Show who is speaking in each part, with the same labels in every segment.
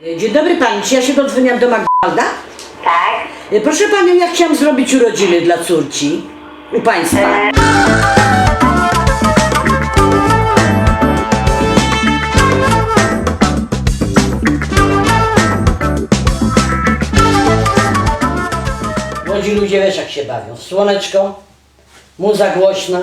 Speaker 1: Dzień dobry Pani, czy ja się dodzwoniłam do McDonalda?
Speaker 2: Tak.
Speaker 1: E, Proszę Panią, ja chciałam zrobić urodziny dla córci u Państwa. Młodzi ludzie wiesz jak się bawią. Słoneczko, muza głośna,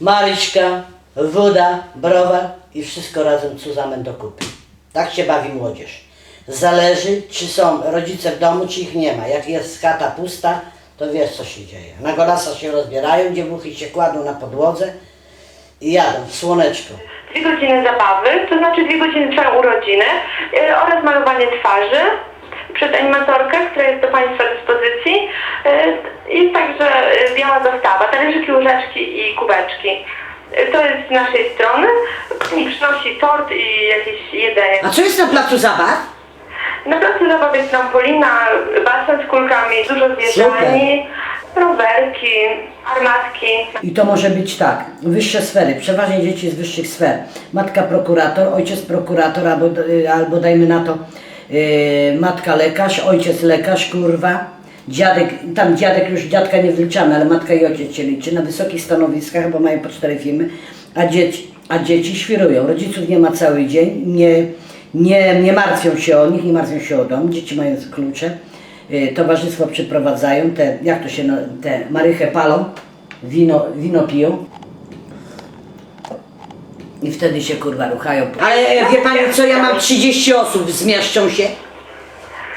Speaker 1: Maryśka, woda, browar i wszystko razem cuzamen do kupy. Tak się bawi młodzież. Zależy, czy są rodzice w domu, czy ich nie ma. Jak jest chata pusta, to wiesz co się dzieje. Na golasa się rozbierają, dziewuchy się kładą na podłodze i jadą w słoneczko.
Speaker 2: Dwie godziny zabawy, to znaczy dwie godziny trwają urodziny e, oraz malowanie twarzy przez animatorkę, która jest do Państwa dyspozycji. E, Jest także e, biała zastawa, talerzyki, łyżeczki i kubeczki. To jest z naszej strony. Pani przynosi tort i jakieś jedzenie.
Speaker 1: A co jest na placu zabaw?
Speaker 2: Na placu zabaw jest trampolina, basen z kulkami, dużo zjeżdżalni, rowerki, armatki.
Speaker 1: I to może być tak, wyższe sfery, przeważnie dzieci z wyższych sfer. Matka prokurator, ojciec prokurator, albo, y, albo dajmy na to y, matka lekarz, ojciec lekarz, kurwa. Dziadek, tam dziadek już dziadka nie wliczamy, ale matka i ojciec się liczy na wysokich stanowiskach, bo mają po cztery firmy, a dzieci, a dzieci świrują. Rodziców nie ma cały dzień, nie, nie, nie martwią się o nich, nie martwią się o dom, dzieci mają klucze. Y, towarzystwo przyprowadzają, te, jak to się, te marychę palą, wino, wino piją. I wtedy się kurwa ruchają. Ale wie pani co, ja mam 30 osób, zmieszczą się?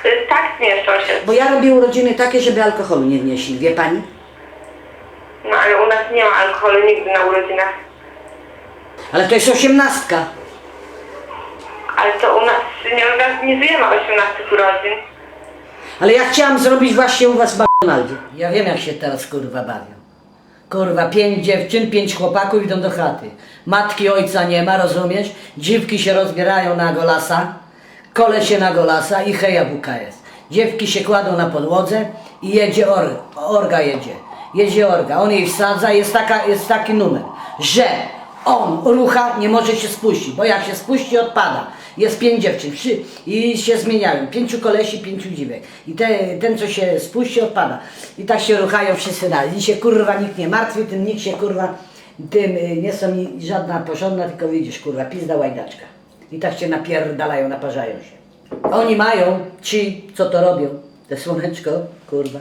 Speaker 2: E, Tak zmieszczą się.
Speaker 1: Bo ja robię urodziny takie, żeby alkoholu nie wnieśli, wie pani?
Speaker 2: No ale u nas nie ma alkoholu nigdy na urodzinach.
Speaker 1: Ale to jest osiemnastka.
Speaker 2: Ale to u nas nie organizujemy 18 urodzin.
Speaker 1: Ale ja chciałam zrobić właśnie u was w McDonaldzie. Ja wiem jak się teraz kurwa bawią. Kurwa, pięć dziewczyn, pięć chłopaków idą do chaty. Matki, ojca nie ma, rozumiesz? Dziwki się rozbierają na golasa, kole się na golasa i heja jest. Dziewki się kładą na podłodze i jedzie or, orga jedzie. Jedzie orga, on jej wsadza, jest, taka, jest taki numer, że on rucha, nie może się spuścić, bo jak się spuści, odpada. Jest pięć dziewczyn i się zmieniają. Pięciu kolesi, pięciu dziwek. I te, ten, co się spuści, odpada. I tak się ruchają wszyscy dalej. I się kurwa nikt nie martwi, tym nikt się kurwa, tym y, nie są żadna porządna, tylko widzisz kurwa, pizda łajdaczka. I tak się napierdalają, naparzają się. Oni mają, ci, co to robią, te słoneczko, kurwa,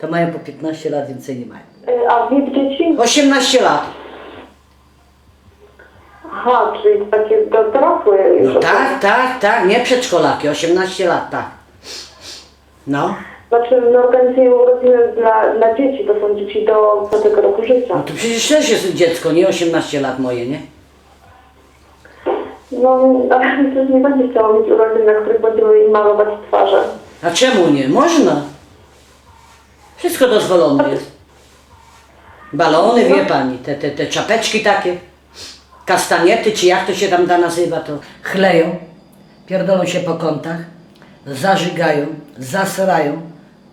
Speaker 1: to mają po 15 lat, więcej nie mają.
Speaker 2: E, A wiek dzieci?
Speaker 1: 18 lat.
Speaker 2: Aha, czyli takie do- dorosłe już.
Speaker 1: No tak, tak, tak, nie przedszkolaki, 18 lat, tak. No,
Speaker 2: Znaczy, my organizujemy urodziny dla, dla dzieci, to są dzieci do 5 roku życia.
Speaker 1: no to przecież też jest dziecko, nie 18 lat moje, nie?
Speaker 2: No, ale też nie będzie chciała mieć urodzin, na których będziemy im malować twarze.
Speaker 1: A czemu nie? Można. Wszystko dozwolone jest. Balony, wie pani, te, te, te czapeczki takie, kastaniety, czy jak to się tam da nazywa, to chleją, pierdolą się po kątach, zażygają, zasrają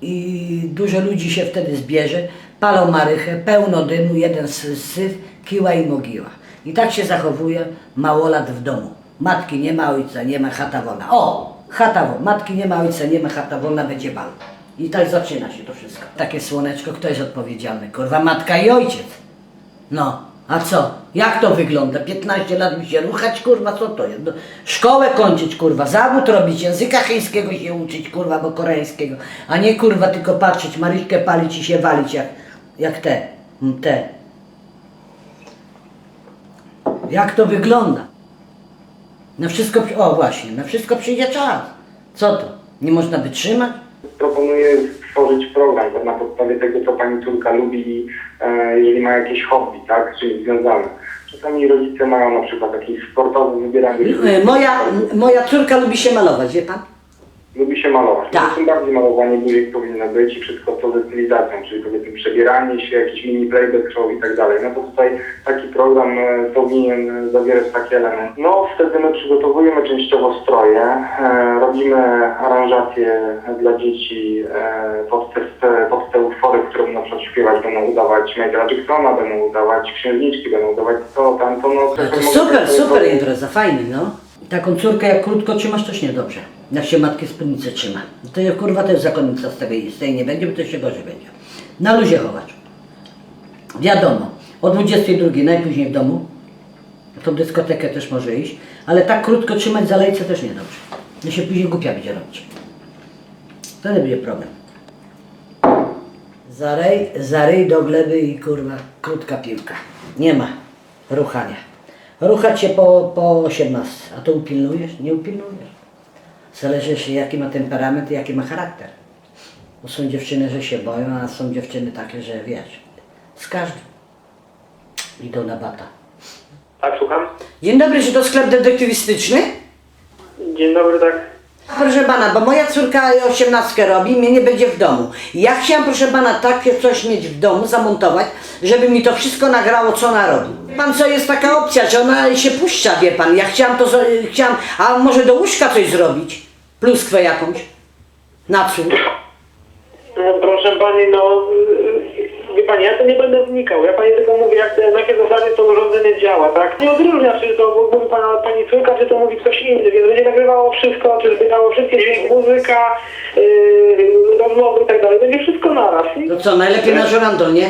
Speaker 1: i dużo ludzi się wtedy zbierze, palą marychę, pełno dymu, jeden sy- syf, kiła i mogiła. I tak się zachowuje małolat w domu. Matki nie ma, ojca nie ma, chata wolna. O! Chata wolna. Matki nie ma, ojca nie ma, chata wolna, będzie bal. I tak zaczyna się to wszystko. Takie słoneczko, kto jest odpowiedzialny? Kurwa, matka i ojciec. No, a co? Jak to wygląda? 15 lat mi się ruchać, kurwa, co to jest? No, szkołę kończyć, kurwa, zawód robić, języka chińskiego się uczyć, kurwa, bo koreańskiego, a nie, kurwa, tylko patrzeć, Maryśkę palić i się walić jak, jak te, te. Jak to wygląda? Na wszystko, o właśnie, na wszystko przyjdzie czas. Co to? Nie można wytrzymać?
Speaker 3: Proponuję stworzyć program tak na podstawie tego, co pani córka lubi, e, jeżeli ma jakieś hobby, tak, z czymś związane. Czasami rodzice mają na przykład jakiś sportowy wybierany
Speaker 1: Y, Moja, moja córka lubi się malować, wie pan?
Speaker 3: Lubi się malować.
Speaker 1: Tak.
Speaker 3: No, Tym bardziej malowanie buziek powinno być i wszystko co ze stylizacją, czyli powiedzmy przebieranie się, jakiś mini playback show i tak dalej. No to tutaj taki program e, powinien zawierać taki element. No wtedy my przygotowujemy częściowo stroje, e, robimy aranżacje dla dzieci e, pod, te, pod te utwory, które na przykład śpiewać, będą udawać Michaela Jacksona, będą udawać księżniczki, będą udawać to, tamto, no.
Speaker 1: To super, super impreza, fajny, no. Taką córkę jak krótko trzymasz, też niedobrze. Jak się matki spódnicę trzyma. To ja kurwa też zakonnica z tego z tej nie będzie, bo to się gorzej będzie. Na luzie chować. Wiadomo, o 22 najpóźniej w domu. Tą dyskotekę też może iść, ale tak krótko trzymać za lejce też niedobrze. No się później głupia będzie robić. Wtedy będzie problem. Zarej, zarej do gleby i kurwa, krótka piłka. Nie ma ruchania. Ruchać się po, po 18, a to upilnujesz? Nie upilnujesz. Zależy się jaki ma temperament i jaki ma charakter. Bo są dziewczyny, że się boją, a są dziewczyny takie, że wiesz, z każdym idą na bata.
Speaker 4: Tak, słucham?
Speaker 1: Dzień dobry, czy to sklep detektywistyczny?
Speaker 4: Dzień dobry, tak.
Speaker 1: Proszę pana, bo moja córka 18 robi, mnie nie będzie w domu. Ja chciałam, proszę pana, takie coś mieć w domu, zamontować, żeby mi to wszystko nagrało, co ona robi. Pan co, jest taka opcja, że ona się puszcza, wie pan. Ja chciałam to, zo- chciałam, a może do łóżka coś zrobić? Pluskwę jakąś? Na cóż?
Speaker 4: No, proszę pani, no yy, wie pani, ja to nie będę wnikał. Ja pani tylko mówię, jak, na jakie zasady to urządzenie działa, tak? Nie odróżnia, czy to mówi pana, pani córka, czy to mówi ktoś inny, więc będzie nagrywało wszystko, czy zbierało wszystkie dźwięki, muzyka, yy, rozmowy i tak dalej. Będzie wszystko naraz. I
Speaker 1: To co, najlepiej na żorandol, nie?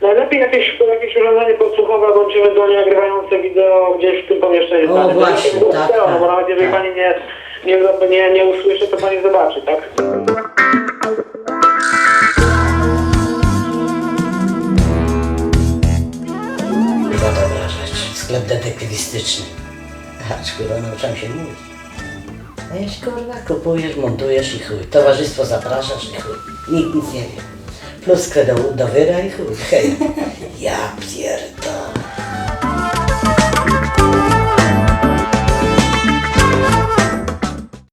Speaker 4: najlepiej jakieś, jakieś urządzenie podsłuchowe bądź ewentualnie nagrywające wideo gdzieś w tym pomieszczeniu.
Speaker 1: O,
Speaker 4: tak?
Speaker 1: właśnie, tak, tak,
Speaker 4: nawet jeżeli
Speaker 1: tak.
Speaker 4: pani nie, nie, nie, nie usłyszy, to pani zobaczy, tak?
Speaker 1: Dobra rzecz. Sklep detektywistyczny. Acz kurwa, nauczyłem się mówić. A jeśli kurwa kupujesz, montujesz i chuj. Towarzystwo zapraszasz i chuj. Nikt nic nie wie. Pluskę do, do wyra i chuj. Hej. Ja pierdolę.